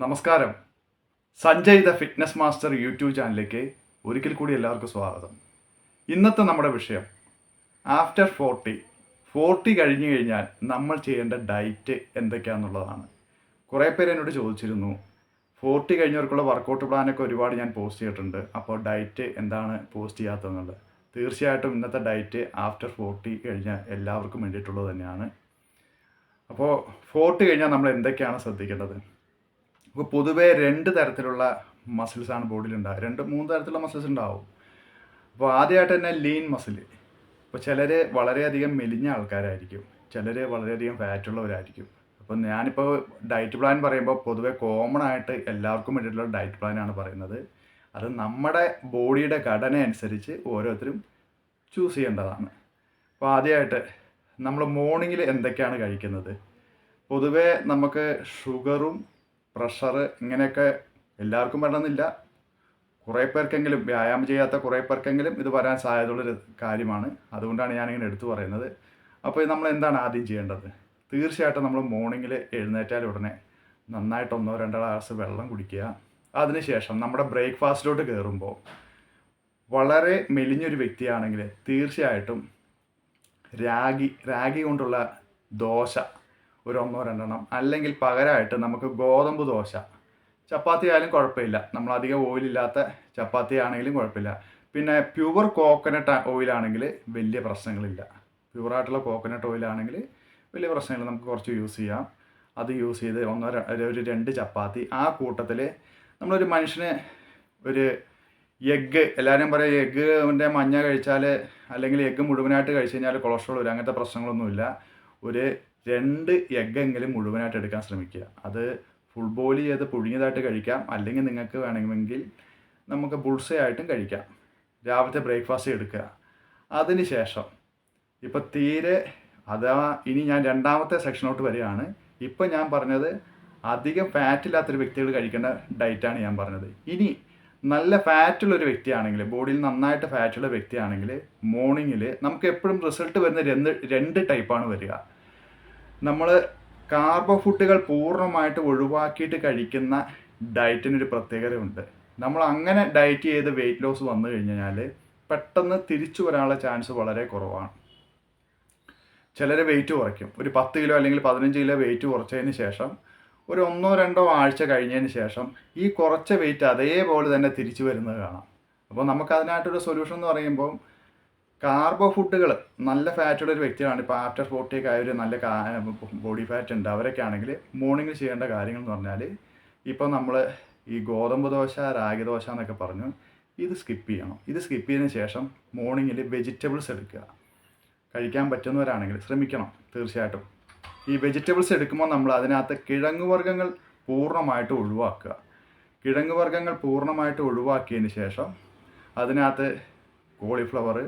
നമസ്കാരം. Sanjay the fitness master YouTube ചാനലിലേക്ക് ഒരിക്കൽ കൂടി എല്ലാവർക്കും സ്വാഗതം. ഇന്നത്തെ നമ്മുടെ വിഷയം ആഫ്റ്റർ ഫോർട്ടി ഫോർട്ടി കഴിഞ്ഞു കഴിഞ്ഞാൽ നമ്മൾ ചെയ്യേണ്ട ഡയറ്റ് എന്തൊക്കെയാണെന്നുള്ളതാണ് കുറേ പേര് എന്നോട് ചോദിച്ചിരുന്നു ഫോർട്ടി കഴിഞ്ഞവർക്കുള്ള വർക്കൗട്ട് പ്ലാനൊക്കെ ഒരുപാട് ഞാൻ പോസ്റ്റ് ചെയ്തിട്ടുണ്ട് അപ്പോൾ ഡയറ്റ് എന്താണ് പോസ്റ്റ് ചെയ്യാത്തതെന്നുള്ളത്. തീർച്ചയായിട്ടും ഇന്നത്തെ ഡയറ്റ് ആഫ്റ്റർ ഫോർട്ടി കഴിഞ്ഞാൽ എല്ലാവർക്കും വേണ്ടിയിട്ടുള്ളത് തന്നെയാണ്. അപ്പോൾ ഫോർട്ടി കഴിഞ്ഞാൽ നമ്മൾ എന്തൊക്കെയാണ് ശ്രദ്ധിക്കേണ്ടത്? ഇപ്പോൾ പൊതുവേ രണ്ട് തരത്തിലുള്ള മസിൽസാണ് ബോഡിയിൽ ഉണ്ടാകുക രണ്ട് മൂന്ന് തരത്തിലുള്ള മസിൽസ് ഉണ്ടാവും. അപ്പോൾ ആദ്യമായിട്ട് തന്നെ ലീൻ മസിൽ ഇപ്പോൾ ചിലർ വളരെയധികം മെലിഞ്ഞ ആൾക്കാരായിരിക്കും. ചിലർ വളരെയധികം ഫാറ്റുള്ളവരായിരിക്കും അപ്പോൾ ഞാനിപ്പോൾ ഡയറ്റ് പ്ലാൻ പറയുമ്പോൾ പൊതുവെ കോമൺ ആയിട്ട് എല്ലാവർക്കും വേണ്ടിയിട്ടുള്ള ഡയറ്റ് പ്ലാനാണ് പറയുന്നത്. അത് നമ്മുടെ ബോഡിയുടെ ഘടന അനുസരിച്ച് ഓരോരുത്തരും ചൂസ് ചെയ്യേണ്ടതാണ്. അപ്പോൾ ആദ്യമായിട്ട് നമ്മൾ മോർണിംഗിൽ എന്തൊക്കെയാണ് കഴിക്കുന്നത്? പൊതുവേ നമുക്ക് ഷുഗറും പ്രഷർ ഇങ്ങനെയൊക്കെ എല്ലാവർക്കും വരണമെന്നില്ല. കുറേ പേർക്കെങ്കിലും വ്യായാമം ചെയ്യാത്ത കുറേ പേർക്കെങ്കിലും ഇത് വരാൻ സാധ്യതയുള്ളൊരു കാര്യമാണ്. അതുകൊണ്ടാണ് ഞാനിങ്ങനെ എടുത്തു പറയുന്നത്. അപ്പോൾ നമ്മൾ എന്താണ് ആദ്യം ചെയ്യേണ്ടത്? തീർച്ചയായിട്ടും നമ്മൾ മോർണിംഗിൽ എഴുന്നേറ്റാൽ ഉടനെ നന്നായിട്ട് ഒന്നോ രണ്ടോ ഗ്ലാസ് വെള്ളം കുടിക്കുക. അതിനുശേഷം നമ്മുടെ ബ്രേക്ക്ഫാസ്റ്റിലോട്ട് കയറുമ്പോൾ വളരെ മെലിഞ്ഞൊരു വ്യക്തിയാണെങ്കിൽ തീർച്ചയായിട്ടും രാഗി രാഗി കൊണ്ടുള്ള ദോശ ഒരു ഒന്നോ രണ്ടെണ്ണം. അല്ലെങ്കിൽ പകരമായിട്ട് നമുക്ക് ഗോതമ്പ് ദോശ. ചപ്പാത്തി ആയാലും കുഴപ്പമില്ല. നമ്മൾ അധികം ഓയിലില്ലാത്ത ചപ്പാത്തി ആണെങ്കിലും കുഴപ്പമില്ല. പിന്നെ പ്യുവർ കോക്കനട്ട് ഓയിലാണെങ്കിൽ വലിയ പ്രശ്നങ്ങളില്ല. പ്യുവറായിട്ടുള്ള കോക്കനട്ട് ഓയിലാണെങ്കിൽ വലിയ പ്രശ്നങ്ങൾ നമുക്ക് കുറച്ച് യൂസ് ചെയ്യാം. അത് യൂസ് ചെയ്ത് ഒന്നോ ഒരു രണ്ട് ചപ്പാത്തി. ആ കൂട്ടത്തിൽ നമ്മളൊരു മനുഷ്യന് ഒരു എഗ്ഗ് എല്ലാവരും പറയും എഗ്ഗിന്റെ മഞ്ഞ കഴിച്ചാൽ അല്ലെങ്കിൽ എഗ്ഗ് മുഴുവനായിട്ട് കഴിച്ച് കഴിഞ്ഞാൽ കൊളസ്ട്രോൾ വരും. അങ്ങനത്തെ പ്രശ്നങ്ങളൊന്നുമില്ല. ഒരു രണ്ട് എഗ്ഗെങ്കിലും മുഴുവനായിട്ട് എടുക്കാൻ ശ്രമിക്കുക. അത് ഫുൾ ബോയിൽ ചെയ്ത് പുഴുങ്ങിയതായിട്ട് കഴിക്കാം. അല്ലെങ്കിൽ നിങ്ങൾക്ക് വേണമെങ്കിൽ നമുക്ക് ബുൾസേ ആയിട്ടും കഴിക്കാം. രാവിലത്തെ ബ്രേക്ക്ഫാസ്റ്റ് എടുക്കുക. അതിന് ശേഷം ഇപ്പം തീരെ അഥവാ ഇനി ഞാൻ രണ്ടാമത്തെ സെക്ഷനോട്ട് വരികയാണ്. ഇപ്പം ഞാൻ പറഞ്ഞത് അധികം ഫാറ്റില്ലാത്തൊരു വ്യക്തികൾ കഴിക്കേണ്ട ഡയറ്റാണ് ഞാൻ പറഞ്ഞത്. ഇനി നല്ല ഫാറ്റുള്ളൊരു വ്യക്തിയാണെങ്കിൽ ബോഡിയിൽ നന്നായിട്ട് ഫാറ്റുള്ള വ്യക്തിയാണെങ്കിൽ മോർണിംഗിൽ നമുക്ക് എപ്പോഴും റിസൾട്ട് വരുന്ന രണ്ട് രണ്ട് ടൈപ്പാണ് വരിക. നമ്മൾ കാർബോ ഫുഡുകൾ പൂർണമായിട്ട് ഒഴിവാക്കിയിട്ട് കഴിക്കുന്ന ഡയറ്റിനൊരു പ്രത്യേകതയുണ്ട്. നമ്മൾ അങ്ങനെ ഡയറ്റ് ചെയ്ത് വെയിറ്റ് ലോസ് വന്നു കഴിഞ്ഞാൽ പെട്ടെന്ന് തിരിച്ചു വരാനുള്ള ചാൻസ് വളരെ കുറവാണ്. ചിലർ വെയിറ്റ് കുറയ്ക്കും. ഒരു പത്ത് കിലോ അല്ലെങ്കിൽ പതിനഞ്ച് കിലോ വെയിറ്റ് കുറച്ചതിന് ശേഷം ഒരു ഒന്നോ രണ്ടോ ആഴ്ച കഴിഞ്ഞതിന് ശേഷം ഈ കുറച്ച വെയിറ്റ് അതേപോലെ തന്നെ തിരിച്ചു വരുന്നത് കാണാം. അപ്പോൾ നമുക്ക് അതിനായിട്ടൊരു സൊല്യൂഷൻ എന്ന് പറയുമ്പോൾ കാർബോ ഫുഡുകൾ നല്ല ഫാറ്റുള്ള ഒരു വ്യക്തിയാണ്. ഇപ്പോൾ ആഫ്റ്റർ ഫോർട്ടി ഒക്കെ ആയ ഒരു നല്ല ബോഡി ഫാറ്റ് ഉണ്ട്. അവരൊക്കെ ആണെങ്കിൽ മോർണിംഗിൽ ചെയ്യേണ്ട കാര്യങ്ങൾ എന്ന് പറഞ്ഞാൽ ഇപ്പോൾ നമ്മൾ ഈ ഗോതമ്പ് ദോശ രാഗി ദോശ എന്നൊക്കെ പറഞ്ഞു ഇത് സ്കിപ്പ് ചെയ്യണം. ഇത് സ്കിപ്പ് ചെയ്തതിന് ശേഷം മോർണിംഗിൽ വെജിറ്റബിൾസ് എടുക്കുക. കഴിക്കാൻ പറ്റുന്നവരാണെങ്കിൽ ശ്രമിക്കണം തീർച്ചയായിട്ടും. ഈ വെജിറ്റബിൾസ് എടുക്കുമ്പോൾ നമ്മൾ അതിനകത്ത് കിഴങ്ങ് വർഗങ്ങൾ പൂർണമായിട്ട് ഒഴിവാക്കുക. കിഴങ്ങ് വർഗങ്ങൾ പൂർണമായിട്ട് ഒഴിവാക്കിയതിന് ശേഷം അതിനകത്ത് കോളിഫ്ലവർ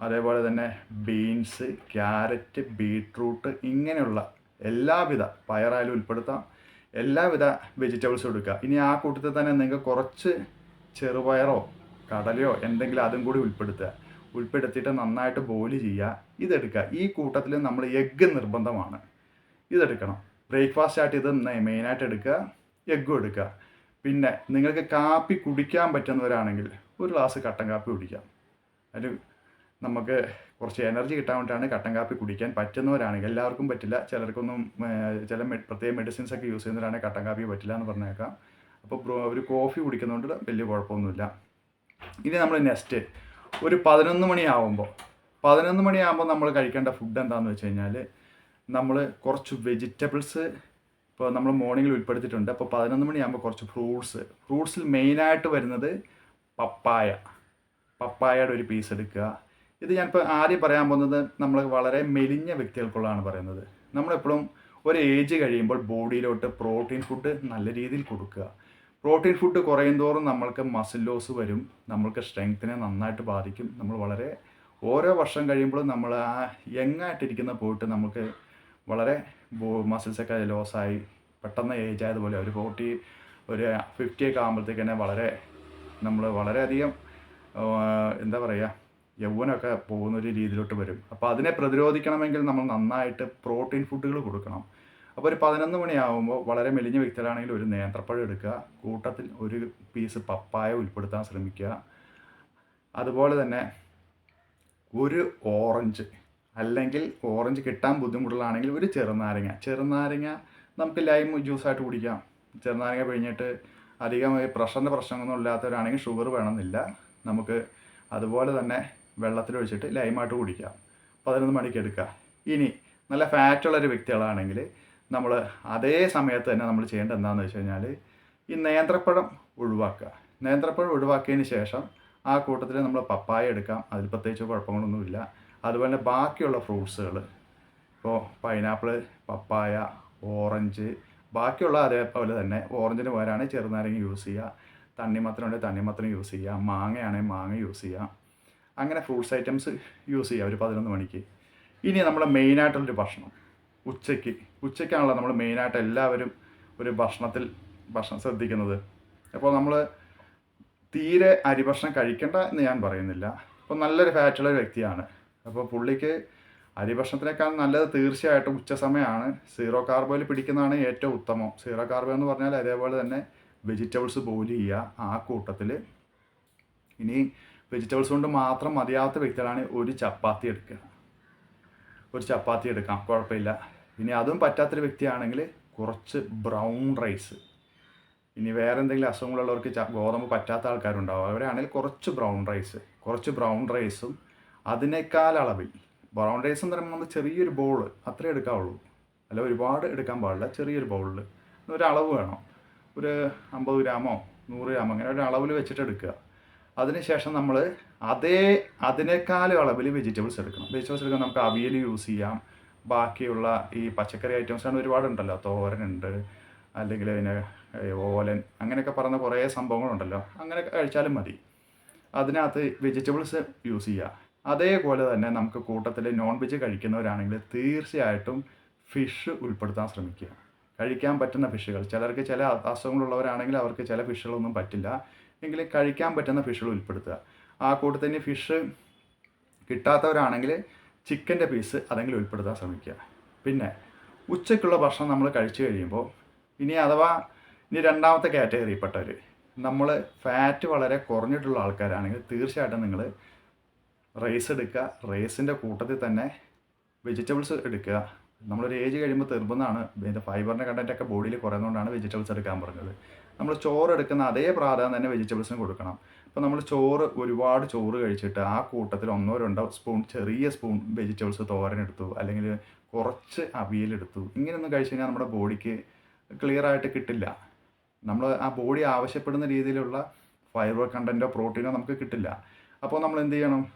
അതേപോലെ തന്നെ ബീൻസ് ക്യാരറ്റ് ബീട്രൂട്ട് ഇങ്ങനെയുള്ള എല്ലാവിധ പയറായാലും ഉൾപ്പെടുത്താം. എല്ലാവിധ വെജിറ്റബിൾസും എടുക്കുക ഇനി ആ കൂട്ടത്തിൽ തന്നെ നിങ്ങൾക്ക് കുറച്ച് ചെറുപയറോ കടലയോ എന്തെങ്കിലും അതും കൂടി ഉൾപ്പെടുത്തുക. ഉൾപ്പെടുത്തിയിട്ട് നന്നായിട്ട് ബോയിൽ ചെയ്യുക. ഇതെടുക്കുക. ഈ കൂട്ടത്തിൽ നമ്മൾ എഗ്ഗ് നിർബന്ധമാണ്. ഇതെടുക്കണം. ബ്രേക്ക്ഫാസ്റ്റ് ആയിട്ട് ഇത് മെയിനായിട്ട് എടുക്കുക. എഗ്ഗും എടുക്കുക. പിന്നെ നിങ്ങൾക്ക് കാപ്പി കുടിക്കാൻ പറ്റുന്നവരാണെങ്കിൽ ഒരു ഗ്ലാസ് കട്ടൻ കാപ്പി കുടിക്കാം. അതിൽ നമുക്ക് കുറച്ച് എനർജി കിട്ടാൻ വേണ്ടിയിട്ടാണ് കട്ടൻ കാപ്പി കുടിക്കാൻ പറ്റുന്നവരാണെങ്കിൽ എല്ലാവർക്കും പറ്റില്ല. ചിലർക്കൊന്നും ചില പ്രത്യേക മെഡിസിൻസ് ഒക്കെ യൂസ് ചെയ്യുന്നവരാണെങ്കിൽ കട്ടൻ കാപ്പി പറ്റില്ല എന്ന് പറഞ്ഞേക്കാം. അപ്പോൾ ഒരു കോഫി കുടിക്കുന്നതുകൊണ്ട് വലിയ കുഴപ്പമൊന്നുമില്ല. ഇനി നമ്മൾ നെക്സ്റ്റ് ഒരു പതിനൊന്ന് മണിയാവുമ്പോൾ പതിനൊന്ന് മണിയാകുമ്പോൾ നമ്മൾ കഴിക്കേണ്ട ഫുഡ് എന്താണെന്ന് വെച്ച് കഴിഞ്ഞാൽ നമ്മൾ കുറച്ച് വെജിറ്റബിൾസ് ഇപ്പോൾ നമ്മൾ മോർണിംഗിൽ ഉൾപ്പെടുത്തിയിട്ടുണ്ട്. അപ്പോൾ പതിനൊന്ന് മണിയാകുമ്പോൾ കുറച്ച് ഫ്രൂട്ട്സ് ഫ്രൂട്ട്സിൽ മെയിനായിട്ട് വരുന്നത് പപ്പായ. പപ്പായയുടെ ഒരു പീസ് എടുക്കുക. ഇത് ഞാനിപ്പോൾ ആദ്യം പറയാൻ പോകുന്നത് നമ്മൾ വളരെ മെലിഞ്ഞ വ്യക്തികൾക്കുള്ളതാണ് പറയുന്നത്. നമ്മളെപ്പോഴും ഒരു ഏജ് കഴിയുമ്പോൾ ബോഡിയിലോട്ട് പ്രോട്ടീൻ ഫുഡ് നല്ല രീതിയിൽ കൊടുക്കുക. പ്രോട്ടീൻ ഫുഡ് കുറയും തോറും നമ്മൾക്ക് മസിൽ ലോസ് വരും നമ്മൾക്ക് സ്ട്രെങ്ത്തിനെ നന്നായിട്ട് ബാധിക്കും. നമ്മൾ വളരെ ഓരോ വർഷം കഴിയുമ്പോഴും നമ്മൾ ആ യങ്ങായിട്ടിരിക്കുന്ന പോയിട്ട് നമുക്ക് വളരെ മസിൽസൊക്കെ ലോസായി പെട്ടെന്ന് ഏജ് ആയതുപോലെ ഒരു ഫോർട്ടി ഒരു ഫിഫ്റ്റി ഒക്കെ തന്നെ വളരെ നമ്മൾ വളരെയധികം എന്താ പറയുക യൗവനമൊക്കെ പോകുന്ന ഒരു രീതിയിലോട്ട് വരും. അപ്പോൾ അതിനെ പ്രതിരോധിക്കണമെങ്കിൽ നമ്മൾ നന്നായിട്ട് പ്രോട്ടീൻ ഫുഡുകൾ കൊടുക്കണം. അപ്പോൾ ഒരു പതിനൊന്ന് മണിയാകുമ്പോൾ വളരെ മെലിഞ്ഞ വ്യക്തികളാണെങ്കിൽ ഒരു നേന്ത്രപ്പഴം എടുക്കുക കൂട്ടത്തിൽ ഒരു പീസ് പപ്പായ ഉൾപ്പെടുത്താൻ ശ്രമിക്കുക. അതുപോലെ തന്നെ ഒരു ഓറഞ്ച് അല്ലെങ്കിൽ ഓറഞ്ച് കിട്ടാൻ ബുദ്ധിമുട്ടുള്ളതാണെങ്കിൽ ഒരു ചെറുനാരങ്ങ. ചെറുനാരങ്ങ നമുക്ക് ലൈം ജ്യൂസായിട്ട് കുടിക്കാം. ചെറുനാരങ്ങ പിഴിഞ്ഞിട്ട് അധികം പ്രഷറിന്റെ പ്രശ്നമൊന്നും ഇല്ലാത്തവരാണെങ്കിൽ ഷുഗർ വേണമെന്നില്ല. നമുക്ക് അതുപോലെ തന്നെ വെള്ളത്തിലൊഴിച്ചിട്ട് ലൈമായിട്ട് കുടിക്കുക. പതിനൊന്ന് മണിക്ക് എടുക്കുക. ഇനി നല്ല ഫാറ്റുള്ളൊരു വ്യക്തികളാണെങ്കിൽ നമ്മൾ അതേ സമയത്ത് തന്നെ നമ്മൾ ചെയ്യേണ്ടത് എന്താണെന്ന് വെച്ച് കഴിഞ്ഞാൽ ഈ നേന്ത്രപ്പഴം ഒഴിവാക്കുക. നേന്ത്രപ്പഴം ഒഴിവാക്കിയതിന് ശേഷം ആ കൂട്ടത്തിൽ നമ്മൾ പപ്പായ എടുക്കാം. അതിൽ പ്രത്യേകിച്ച് കുഴപ്പങ്ങളൊന്നുമില്ല. അതുപോലെ ബാക്കിയുള്ള ഫ്രൂട്ട്സുകൾ. ഇപ്പോൾ പൈനാപ്പിൾ പപ്പായ ഓറഞ്ച് ബാക്കിയുള്ള അതേപോലെ തന്നെ ഓറഞ്ചിന് പകരമാണ് ചെറുനാരങ്ങ യൂസ് ചെയ്യുക. തണ്ണിമത്തനുണ്ടെങ്കിൽ തണ്ണിമത്തനം യൂസ് ചെയ്യുക. മാങ്ങയാണെങ്കിൽ മാങ്ങ യൂസ് ചെയ്യുക. അങ്ങനെ ഫ്രൂട്ട്സ് ഐറ്റംസ് യൂസ് ചെയ്യുക ഒരു പതിനൊന്ന് മണിക്ക്. ഇനി നമ്മുടെ മെയിനായിട്ടുള്ളൊരു ഭക്ഷണം ഉച്ചയ്ക്ക്. ഉച്ചയ്ക്കാണല്ലോ നമ്മൾ മെയിനായിട്ട് എല്ലാവരും ഒരു ഭക്ഷണത്തിൽ ഭക്ഷണം ശ്രദ്ധിക്കുന്നത്. അപ്പോൾ നമ്മൾ തീരെ അരിഭക്ഷണം കഴിക്കണ്ട എന്ന് ഞാൻ പറയുന്നില്ല. അപ്പോൾ നല്ലൊരു ഫാറ്റുള്ള വ്യക്തിയാണ്. അപ്പോൾ പുള്ളിക്ക് അരിഭക്ഷണത്തിനേക്കാൾ നല്ലത് തീർച്ചയായിട്ടും ഉച്ച സമയമാണ്. സീറോ കാർബോയിൽ പിടിക്കുന്നതാണ് ഏറ്റവും ഉത്തമം. സീറോ കാർബോ എന്ന് പറഞ്ഞാൽ അതേപോലെ തന്നെ വെജിറ്റബിൾസ് ബോയിൽ ചെയ്യുക ആ കൂട്ടത്തിൽ ഇനി വെജിറ്റബിൾസ് കൊണ്ട് മാത്രം മതിയാവാത്ത വ്യക്തികളാണ് ഒരു ചപ്പാത്തി എടുക്കുക. ഒരു ചപ്പാത്തി എടുക്കാം കുഴപ്പമില്ല. ഇനി അതും പറ്റാത്തൊരു വ്യക്തിയാണെങ്കിൽ കുറച്ച് ബ്രൗൺ റൈസ്. ഇനി വേറെ എന്തെങ്കിലും അസുഖങ്ങളുള്ളവർക്ക് ഗോതമ്പ് പറ്റാത്ത ആൾക്കാരുണ്ടാവും. അവരാണെങ്കിൽ കുറച്ച് ബ്രൗൺ റൈസ് കുറച്ച് ബ്രൗൺ റൈസും അതിനേക്കാൾ അളവിൽ. ബ്രൗൺ റൈസ് എന്ന് പറയുമ്പോൾ നമ്മൾ ചെറിയൊരു ബൗൾ അത്രേ എടുക്കാവുള്ളൂ. അല്ല ഒരുപാട് എടുക്കാൻ പാടില്ല ചെറിയൊരു ബൗളിൽ ഒരു അളവ് വേണം. ഒരു അമ്പത് ഗ്രാമോ നൂറ് ഗ്രാമോ അങ്ങനെ ഒരു അളവിൽ വെച്ചിട്ട് എടുക്കുക. അതിനുശേഷം നമ്മൾ അതേ അതിനേക്കാളും അളവിൽ വെജിറ്റബിൾസ് എടുക്കണം. വെജിറ്റബിൾസ് എടുക്കാൻ നമുക്ക് അവിയൽ യൂസ് ചെയ്യാം. ബാക്കിയുള്ള ഈ പച്ചക്കറി ഐറ്റംസ് ആണ് ഒരുപാടുണ്ടല്ലോ. തോരനുണ്ട് അല്ലെങ്കിൽ പിന്നെ ഓലൻ അങ്ങനെയൊക്കെ പറഞ്ഞ കുറേ സംഭവങ്ങളുണ്ടല്ലോ. അങ്ങനെ കഴിച്ചാലും മതി. അതിനകത്ത് വെജിറ്റബിൾസ് യൂസ് ചെയ്യുക അതേപോലെ തന്നെ നമുക്ക് കൂട്ടത്തിൽ നോൺ വെജ് കഴിക്കുന്നവരാണെങ്കിൽ തീർച്ചയായിട്ടും ഫിഷ് ഉൾപ്പെടുത്താൻ ശ്രമിക്കുക. കഴിക്കാൻ പറ്റുന്ന ഫിഷുകൾ ചിലർക്ക് ചില അസുഖങ്ങളുള്ളവരാണെങ്കിൽ അവർക്ക് ചില ഫിഷുകളൊന്നും പറ്റില്ല. എങ്കിലും കഴിക്കാൻ പറ്റുന്ന ഫിഷുകൾ ഉൾപ്പെടുത്തുക. ആ കൂട്ടത്തിൽ ഫിഷ് കിട്ടാത്തവരാണെങ്കിൽ ചിക്കന്റെ പീസ് അതെങ്കിലും ഉൾപ്പെടുത്താൻ ശ്രമിക്കുക. പിന്നെ ഉച്ചയ്ക്കുള്ള ഭക്ഷണം നമ്മൾ കഴിച്ചു കഴിയുമ്പോൾ ഇനി അഥവാ ഇനി രണ്ടാമത്തെ കാറ്റഗറിയിൽപ്പെട്ടവർ നമ്മൾ ഫാറ്റ് വളരെ കുറഞ്ഞിട്ടുള്ള ആൾക്കാരാണെങ്കിൽ തീർച്ചയായിട്ടും നിങ്ങൾ റൈസ് എടുക്കുക. റൈസിന്റെ കൂട്ടത്തിൽ തന്നെ വെജിറ്റബിൾസ് എടുക്കുക. നമ്മളൊരു ഏജ് കഴിയുമ്പോൾ നിർബന്ധമാണ് ഇതിന്റെ ഫൈബറിന്റെ കണ്ടന്റൊക്കെ ബോഡിയിൽ കുറയുന്നതുകൊണ്ടാണ് വെജിറ്റബിൾസ് എടുക്കാൻ പറഞ്ഞത്. നമ്മൾ ചോറ് എടുക്കുന്ന അതേ പ്രാധാന്യം തന്നെ വെജിറ്റബിൾസിന് കൊടുക്കണം. ഇപ്പോൾ നമ്മൾ ചോറ് ഒരുപാട് ചോറ് കഴിച്ചിട്ട് ആ കൂട്ടത്തിൽ ഒന്നോ രണ്ടോ സ്പൂൺ ചെറിയ സ്പൂൺ വെജിറ്റബിൾസ് തോരനെടുത്തു. അല്ലെങ്കിൽ കുറച്ച് അവിയലെടുത്തു ഇങ്ങനെയൊന്നും കഴിച്ച് കഴിഞ്ഞാൽ നമ്മുടെ ബോഡിക്ക് ക്ലിയർ ആയിട്ട് കിട്ടില്ല. നമ്മൾ ആ ബോഡി ആവശ്യപ്പെടുന്ന രീതിയിലുള്ള ഫൈബർ കണ്ടന്റോ പ്രോട്ടീനോ നമുക്ക് കിട്ടില്ല. അപ്പോൾ നമ്മൾ എന്ത് ചെയ്യണം?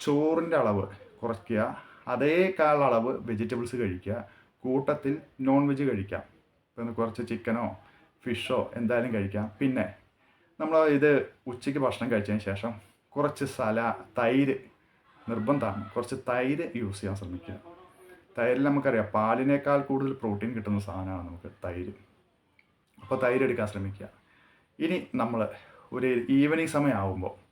ചോറിന്റെ അളവ് കുറയ്ക്കുക. അതേക്കാൾ അളവ് വെജിറ്റബിൾസ് കഴിക്കുക. കൂട്ടത്തിൽ നോൺ വെജ് കഴിക്കാം. ഇപ്പം കുറച്ച് ചിക്കനോ ഫിഷോ എന്തായാലും കഴിക്കാം. പിന്നെ നമ്മൾ ഇത് ഉച്ചയ്ക്ക് ഭക്ഷണം കഴിച്ചതിന് ശേഷം കുറച്ച് സല തൈര് നിർബന്ധമാണ്. കുറച്ച് തൈര് യൂസ് ചെയ്യാൻ ശ്രമിക്കുക. തൈരിൽ നമുക്കറിയാം പാലിനേക്കാൾ കൂടുതൽ പ്രോട്ടീൻ കിട്ടുന്ന സാധനമാണ് നമുക്ക് തൈര്. അപ്പോൾ തൈര് എടുക്കാൻ ശ്രമിക്കുക. ഇനി നമ്മൾ ഒരു ഈവനിങ് സമയമാകുമ്പോൾ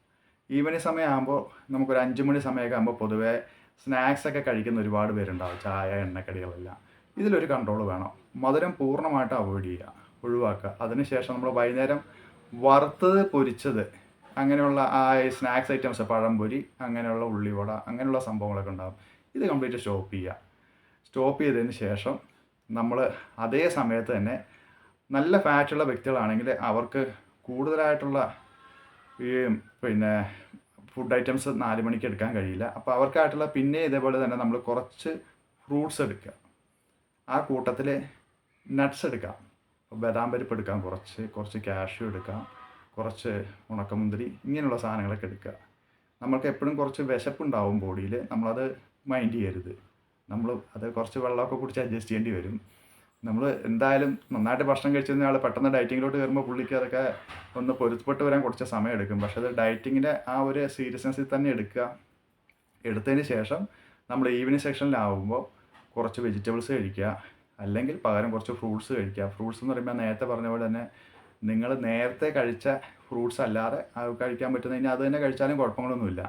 ഈവനിങ് സമയമാകുമ്പോൾ നമുക്കൊരു അഞ്ച് മണി സമയമൊക്കെ ആകുമ്പോൾ പൊതുവേ സ്നാക്സ് ഒക്കെ കഴിക്കുന്ന ഒരുപാട് പേരുണ്ടാവും. ചായ എണ്ണക്കടികളെല്ലാം. ഇതിലൊരു കൺട്രോൾ വേണം. മധുരം പൂർണമായിട്ട് അവോയ്ഡ് ചെയ്യുക. ഒഴിവാക്കുക. അതിനുശേഷം നമ്മൾ വൈകുന്നേരം വറുത്തത് പൊരിച്ചത് അങ്ങനെയുള്ള ആ സ്നാക്സ് ഐറ്റംസ് പഴംപൊരി അങ്ങനെയുള്ള ഉള്ളിവട അങ്ങനെയുള്ള സംഭവങ്ങളൊക്കെ ഉണ്ടാകും ഇത് കംപ്ലീറ്റ് സ്റ്റോപ്പ് ചെയ്യുക. സ്റ്റോപ്പ് ചെയ്തതിന് ശേഷം നമ്മൾ അതേ സമയത്ത് തന്നെ നല്ല ഫാറ്റുള്ള വ്യക്തികളാണെങ്കിൽ അവർക്ക് കൂടുതലായിട്ടുള്ള ഈ പിന്നെ ഫുഡ് ഐറ്റംസ് നാല് മണിക്ക് എടുക്കാൻ കഴിയില്ല. അപ്പോൾ അവർക്കായിട്ടുള്ള പിന്നെ ഇതേപോലെ തന്നെ നമ്മൾ കുറച്ച് ഫ്രൂട്ട്സ് എടുക്കുക. ആ കൂട്ടത്തിൽ നട്ട്സ് എടുക്കാം ബദാം പരിപ്പ് എടുക്കാം. കുറച്ച് കുറച്ച് കാഷ്യൂ എടുക്കാം. കുറച്ച് ഉണക്കമുന്തിരി ഇങ്ങനെയുള്ള സാധനങ്ങളൊക്കെ എടുക്കുക. നമ്മൾക്ക് എപ്പോഴും കുറച്ച് വിശപ്പുണ്ടാവും ബോഡിയിൽ നമ്മളത് മൈൻഡ് ചെയ്യരുത്. നമ്മൾ അത് കുറച്ച് വെള്ളമൊക്കെ കുടിച്ച് അഡ്ജസ്റ്റ് ചെയ്യേണ്ടി വരും. നമ്മൾ എന്തായാലും നന്നായിട്ട് ഭക്ഷണം കഴിച്ചിരുന്ന ആൾ പെട്ടെന്ന് ഡയറ്റിങ്ങിലോട്ട് കയറുമ്പോൾ പുള്ളിക്ക് അതൊക്കെ ഒന്ന് പൊരുത്തപ്പെട്ട് വരാൻ കുറച്ച് സമയം എടുക്കും. പക്ഷെ അത് ഡയറ്റിങ്ങിന്റെ ആ ഒരു സീരിയസ്നെസ്സിൽ തന്നെ എടുക്കുക. എടുത്തതിന് ശേഷം നമ്മൾ ഈവനിങ് സെക്ഷനിലാവുമ്പോൾ കുറച്ച് വെജിറ്റബിൾസ് കഴിക്കുക. അല്ലെങ്കിൽ പകരം കുറച്ച് ഫ്രൂട്ട്സ് കഴിക്കുക ഫ്രൂട്ട്സ് എന്ന് പറയുമ്പോൾ നേരത്തെ പറഞ്ഞ പോലെ തന്നെ നിങ്ങൾ നേരത്തെ കഴിച്ച ഫ്രൂട്ട്സ് അല്ലാതെ കഴിക്കാൻ പറ്റുന്ന ഇനി അത് തന്നെ കഴിച്ചാലും കുഴപ്പങ്ങളൊന്നുമില്ല.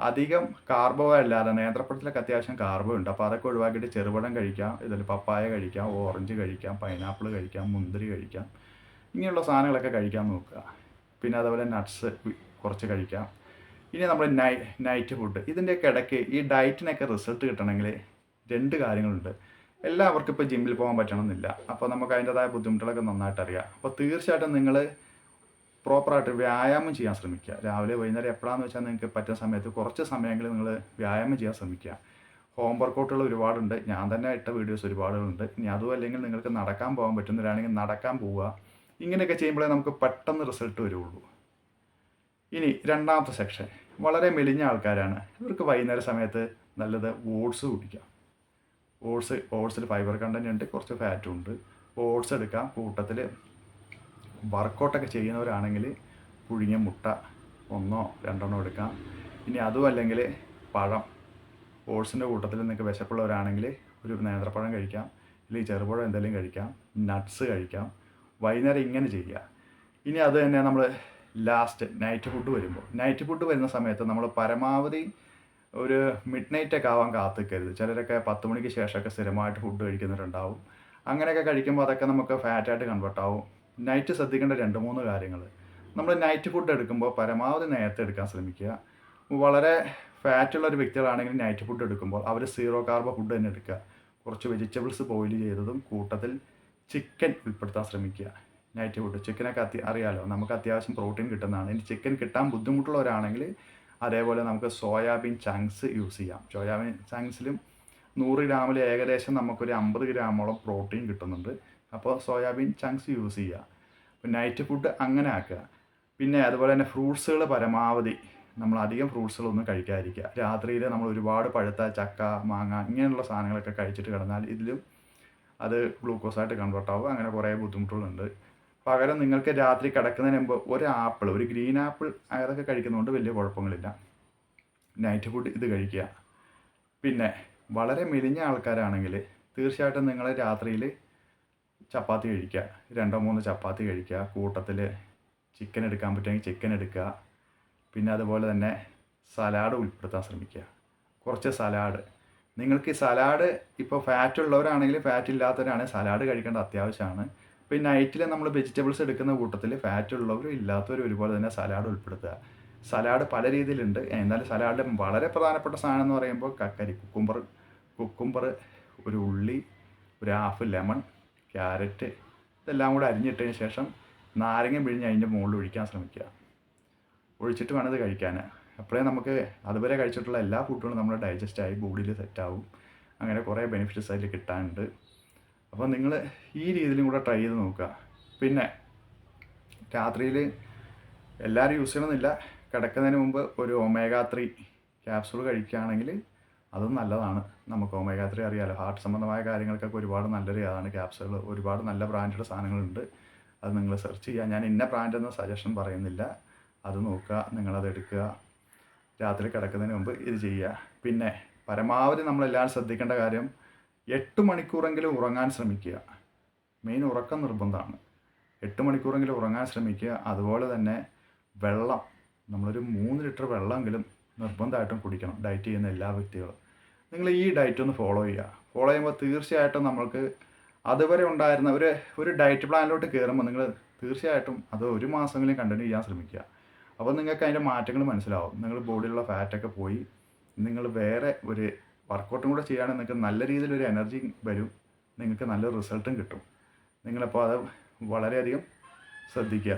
അധികം കാർബോ അല്ലാതെ നേന്ത്രപ്പഴത്തിലൊക്കെ അത്യാവശ്യം കാർബോ ഉണ്ട്. അപ്പോൾ അതൊക്കെ ഒഴിവാക്കിയിട്ട് ചെറുപഴം കഴിക്കാം. ഇതിൽ പപ്പായ കഴിക്കാം ഓറഞ്ച് കഴിക്കാം പൈനാപ്പിൾ കഴിക്കാം മുന്തിരി കഴിക്കാം. ഇങ്ങനെയുള്ള സാധനങ്ങളൊക്കെ കഴിക്കാൻ നോക്കുക. പിന്നെ അതുപോലെ നട്ട്സ് കുറച്ച് കഴിക്കാം. ഇനി നമ്മൾ നൈ നൈറ്റ് ഫുഡ് ഇതിന്റെയൊക്കെ ഇടയ്ക്ക് ഈ ഡയറ്റിനൊക്കെ റിസൾട്ട് കിട്ടണമെങ്കിൽ രണ്ട് കാര്യങ്ങളുണ്ട്. എല്ലാവർക്കും ഇപ്പോൾ ജിമ്മിൽ പോകാൻ പറ്റണമെന്നില്ല. അപ്പോൾ നമുക്ക് അതിന്റെതായ ബുദ്ധിമുട്ടുകളൊക്കെ നന്നായിട്ട് അറിയാം. അപ്പോൾ തീർച്ചയായിട്ടും നിങ്ങൾ പ്രോപ്പറായിട്ട് വ്യായാമം ചെയ്യാൻ ശ്രമിക്കുക. രാവിലെ വൈകുന്നേരം എപ്പോഴാന്ന് വെച്ചാൽ നിങ്ങൾക്ക് പറ്റുന്ന സമയത്ത് കുറച്ച് സമയങ്ങളിൽ നിങ്ങൾ വ്യായാമം ചെയ്യാൻ ശ്രമിക്കുക. ഹോം വർക്കൗട്ടുകൾ ഒരുപാടുണ്ട്. ഞാൻ തന്നെ ഇട്ട വീഡിയോസ് ഒരുപാടുകളുണ്ട്. ഇനി അതും അല്ലെങ്കിൽ നിങ്ങൾക്ക് നടക്കാൻ പോകാൻ പറ്റുന്നവരാണെങ്കിൽ നടക്കാൻ പോവുക. ഇങ്ങനെയൊക്കെ ചെയ്യുമ്പോഴേ നമുക്ക് പെട്ടെന്ന് റിസൾട്ട് വരുള്ളൂ. ഇനി രണ്ടാമത്തെ സെക്ഷൻ വളരെ മെലിഞ്ഞ ആൾക്കാരാണ്. ഇവർക്ക് വൈകുന്നേര സമയത്ത് നല്ലത് ഓട്സ് കുടിക്കാം. ഓട്സ് ഓട്സിൽ ഫൈബർ കണ്ടന്റ് ഉണ്ട് കുറച്ച് ഫാറ്റും ഉണ്ട്. ഓട്സ് എടുക്കാം കൂട്ടത്തിൽ വർക്കൗട്ടൊക്കെ ചെയ്യുന്നവരാണെങ്കിൽ പുഴുങ്ങിയ മുട്ട ഒന്നോ രണ്ടെണ്ണോ എടുക്കാം. ഇനി അതും അല്ലെങ്കിൽ പഴം. ഓട്സിന്റെ കൂട്ടത്തിൽ നിങ്ങൾക്ക് വിശപ്പുള്ളവരാണെങ്കിൽ ഒരു നേന്ത്രപ്പഴം കഴിക്കാം അല്ലെങ്കിൽ ചെറുപഴം എന്തെങ്കിലും കഴിക്കാം നട്ട്സ് കഴിക്കാം വൈകുന്നേരം ഇങ്ങനെ ചെയ്യുക. ഇനി അത് തന്നെ നമ്മൾ ലാസ്റ്റ് നൈറ്റ് ഫുഡ് വരുമ്പോൾ നൈറ്റ് ഫുഡ് വരുന്ന സമയത്ത് നമ്മൾ പരമാവധി ഒരു മിഡ് നൈറ്റ് ഒക്കെ ആവാൻ കാത്തിക്കരുത്. ചിലരൊക്കെ പത്ത് മണിക്ക് ശേഷമൊക്കെ സ്ഥിരമായിട്ട് ഫുഡ് കഴിക്കുന്നവരുണ്ടാവും അങ്ങനെയൊക്കെ കഴിക്കുമ്പോൾ അതൊക്കെ നമുക്ക് ഫാറ്റായിട്ട് കൺവേർട്ട് ആവും. നൈറ്റ് ശ്രദ്ധിക്കേണ്ട രണ്ട് മൂന്ന് കാര്യങ്ങൾ. നമ്മൾ നൈറ്റ് ഫുഡ് എടുക്കുമ്പോൾ പരമാവധി നേരത്തെ എടുക്കാൻ ശ്രമിക്കുക. വളരെ ഫാറ്റുള്ള ഒരു വ്യക്തികളാണെങ്കിൽ നൈറ്റ് ഫുഡ് എടുക്കുമ്പോൾ അവർ സീറോ കാർബോ ഫുഡ് തന്നെ എടുക്കുക. കുറച്ച് വെജിറ്റബിൾസ് ബോയിൽ ചെയ്തതും കൂട്ടത്തിൽ ചിക്കൻ ഉൾപ്പെടുത്താൻ ശ്രമിക്കുക. നൈറ്റ് ഫുഡ് ചിക്കനൊക്കെ അത്യ അറിയാലോ? നമുക്ക് അത്യാവശ്യം പ്രോട്ടീൻ കിട്ടുന്നതാണ്. ഇനി ചിക്കൻ കിട്ടാൻ ബുദ്ധിമുട്ടുള്ളവരാണെങ്കിൽ അതേപോലെ നമുക്ക് സോയാബീൻ ചങ്ക്സ് യൂസ് ചെയ്യാം. സോയാബീൻ ചങ്ക്സിലും നൂറ് ഗ്രാമിൽ ഏകദേശം നമുക്കൊരു അമ്പത് ഗ്രാമോളം പ്രോട്ടീൻ കിട്ടുന്നുണ്ട്. അപ്പോൾ സോയാബീൻ ചങ്ക്സ് യൂസ് ചെയ്യുക നൈറ്റ് ഫുഡ് അങ്ങനെ ആക്കുക. പിന്നെ അതുപോലെ തന്നെ ഫ്രൂട്ട്സുകൾ പരമാവധി നമ്മൾ അധികം ഫ്രൂട്ട്സുകളൊന്നും കഴിക്കാതിരിക്കുക. രാത്രിയിൽ നമ്മൾ ഒരുപാട് പഴുത്ത ചക്ക മാങ്ങ ഇങ്ങനെയുള്ള സാധനങ്ങളൊക്കെ കഴിച്ചിട്ട് കിടന്നാൽ ഇതിലും അത് ഗ്ലൂക്കോസായിട്ട് കൺവേർട്ട് ആവും. അങ്ങനെ കുറേ ബുദ്ധിമുട്ടുകളുണ്ട്. പകരം നിങ്ങൾക്ക് രാത്രി കിടക്കുന്നതിന് മുമ്പ് ഒരു ആപ്പിൾ ഒരു ഗ്രീൻ ആപ്പിൾ അതൊക്കെ കഴിക്കുന്നതുകൊണ്ട് വലിയ കുഴപ്പങ്ങളില്ല. നൈറ്റ് ഫുഡ് ഇത് കഴിക്കുക. പിന്നെ വളരെ മെലിഞ്ഞ ആൾക്കാരാണെങ്കിൽ തീർച്ചയായിട്ടും നിങ്ങൾ രാത്രിയിൽ ചപ്പാത്തി കഴിക്കുക. രണ്ടോ മൂന്നോ ചപ്പാത്തി കഴിക്കുക. കൂട്ടത്തിൽ ചിക്കൻ എടുക്കാൻ പറ്റുമെങ്കിൽ ചിക്കൻ എടുക്കുക. പിന്നെ അതുപോലെ തന്നെ സലാഡ് ഉൾപ്പെടുത്താൻ ശ്രമിക്കുക. കുറച്ച് സലാഡ് നിങ്ങൾക്ക് ഈ സലാഡ് ഇപ്പോൾ ഫാറ്റ് ഉള്ളവരാണെങ്കിൽ ഫാറ്റ് ഇല്ലാത്തവരാണെങ്കിൽ സലാഡ് കഴിക്കേണ്ട അത്യാവശ്യമാണ്. ഇപ്പോൾ നൈറ്റിൽ നമ്മൾ വെജിറ്റബിൾസ് എടുക്കുന്ന കൂട്ടത്തിൽ ഫാറ്റ് ഉള്ളവരും ഇല്ലാത്തവരും ഒരുപോലെ തന്നെ സലാഡ് ഉൾപ്പെടുത്തുക. സലാഡ് പല രീതിയിലുണ്ട്. എന്നാലും സലാഡിൽ വളരെ പ്രധാനപ്പെട്ട സാധനം എന്ന് പറയുമ്പോൾ കക്കരി കുക്കുംബർ കുക്കുംബർ ഒരു ഉള്ളി ഒരു ഹാഫ് ലെമൺ ക്യാരറ്റ് ഇതെല്ലാം കൂടെ അരിഞ്ഞിട്ടതിന് ശേഷം നാരങ്ങ പിഴിഞ്ഞ് അതിന്റെ മുകളിൽ ഒഴിക്കാൻ ശ്രമിക്കുക. ഒഴിച്ചിട്ട് വേണം ഇത് കഴിക്കാൻ അപ്പോഴേ നമുക്ക് അതുവരെ കഴിച്ചിട്ടുള്ള എല്ലാ ഫുഡുകളും നമ്മുടെ ഡൈജസ്റ്റ് ആയി ബോഡിയിൽ സെറ്റാവും അങ്ങനെ കുറേ ബെനിഫിറ്റ്സ് അതിൽ കിട്ടാനുണ്ട്. അപ്പോൾ നിങ്ങൾ ഈ രീതിയിലും കൂടെ ട്രൈ ചെയ്ത് നോക്കുക. പിന്നെ രാത്രിയിൽ എല്ലാവരും യൂസ് ചെയ്യണമെന്നില്ല കിടക്കുന്നതിന് മുമ്പ് ഒരു ഒമേഗ ത്രീ ക്യാപ്സൂൾ കഴിക്കുകയാണെങ്കിൽ അതും നല്ലതാണ്. നമുക്ക് ഒമേഗ ത്രീ അറിയാലോ. ഹാർട്ട് സംബന്ധമായ കാര്യങ്ങൾക്കൊക്കെ ഒരുപാട് നല്ലൊരു അതാണ് ക്യാപ്സുകൾ ഒരുപാട് നല്ല ബ്രാൻഡഡ് സാധനങ്ങളുണ്ട്. അത് നിങ്ങൾ സെർച്ച് ചെയ്യുക. ഞാൻ ഇന്ന ബ്രാൻഡെന്ന് സജഷൻ പറയുന്നില്ല. അത് നോക്കുക. നിങ്ങളത് എടുക്കുക. രാത്രി കിടക്കുന്നതിന് മുമ്പ് ഇത് ചെയ്യുക. പിന്നെ പരമാവധി നമ്മളെല്ലാവരും ശ്രദ്ധിക്കേണ്ട കാര്യം എട്ട് മണിക്കൂറെങ്കിലും ഉറങ്ങാൻ ശ്രമിക്കുക. മെയിൻ ഉറക്കം നിർബന്ധമാണ്. എട്ട് മണിക്കൂറെങ്കിലും ഉറങ്ങാൻ ശ്രമിക്കുക. അതുപോലെ തന്നെ വെള്ളം നമ്മളൊരു മൂന്ന് ലിറ്റർ വെള്ളമെങ്കിലും നിർബന്ധമായിട്ടും കുടിക്കണം. ഡയറ്റ് ചെയ്യുന്ന എല്ലാ വ്യക്തികളും. നിങ്ങൾ ഈ ഡയറ്റ് ഒന്ന് ഫോളോ ചെയ്യുക. ഫോളോ ചെയ്യുമ്പോൾ തീർച്ചയായിട്ടും നമ്മൾക്ക് അതുവരെ ഉണ്ടായിരുന്ന ഒരു ഒരു ഡയറ്റ് പ്ലാനിലോട്ട് കയറുമ്പോൾ നിങ്ങൾ തീർച്ചയായിട്ടും അത് ഒരു മാസമെങ്കിലും കണ്ടിന്യൂ ചെയ്യാൻ ശ്രമിക്കുക. അപ്പോൾ നിങ്ങൾക്ക് അതിന്റെ മാറ്റങ്ങൾ മനസ്സിലാവും. നിങ്ങൾ ബോഡിയിലുള്ള ഫാറ്റൊക്കെ പോയി. നിങ്ങൾ വേറെ ഒരു വർക്കൗട്ടും കൂടെ ചെയ്യുകയാണെങ്കിൽ നിങ്ങൾക്ക് നല്ല രീതിയിലൊരു എനർജി വരും. നിങ്ങൾക്ക് നല്ല റിസൾട്ടും കിട്ടും. നിങ്ങളപ്പോൾ അത് വളരെയധികം ശ്രദ്ധിക്കുക.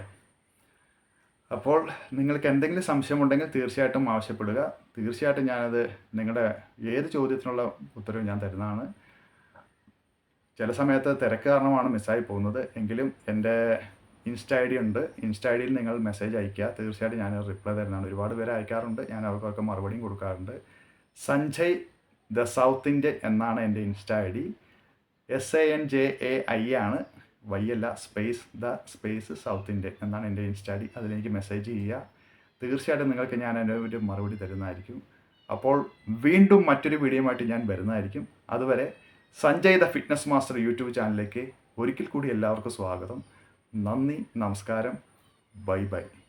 അപ്പോൾ നിങ്ങൾക്ക് എന്തെങ്കിലും സംശയമുണ്ടെങ്കിൽ തീർച്ചയായിട്ടും ആവശ്യപ്പെടുക. തീർച്ചയായിട്ടും ഞാനത് നിങ്ങളുടെ ഏത് ചോദ്യത്തിനുള്ള ഉത്തരവ് ഞാൻ തരുന്നതാണ്. ചില സമയത്ത് തിരക്ക് കാരണമാണ് മിസ്സായി പോകുന്നത്. എങ്കിലും എന്റെ ഇൻസ്റ്റ ഐ ഡി ഉണ്ട്. ഇൻസ്റ്റ ഐ ഡിയിൽ നിങ്ങൾ മെസ്സേജ് അയയ്ക്കുക. തീർച്ചയായിട്ടും ഞാൻ റിപ്ലൈ തരുന്നതാണ്. ഒരുപാട് പേര് അയക്കാറുണ്ട്. ഞാൻ അവർക്കൊക്കെ മറുപടിയും കൊടുക്കാറുണ്ട്. സഞ്ജയ് ദ സൗത്ത് ഇന്ത്യൻ എന്നാണ് എന്റെ insta I D. S A N J A I ആണ്. വൈ അല്ല space the space south Indian എന്നാണ് എന്റെ ഇൻസ്റ്റ ഐ ഡി. അതിലെനിക്ക് മെസ്സേജ് ചെയ്യുക. തീർച്ചയായിട്ടും നിങ്ങൾക്ക് ഞാൻ അതിന്റെ ഒരു മറുപടി തരുന്നതായിരിക്കും. അപ്പോൾ വീണ്ടും മറ്റൊരു വീഡിയോയുമായിട്ട് ഞാൻ വരുന്നതായിരിക്കും. അതുവരെ Sanjay the fitness master YouTube ചാനലിലേക്ക് ഒരിക്കൽ കൂടി എല്ലാവർക്കും സ്വാഗതം. നന്ദി നമസ്കാരം. Bye bye.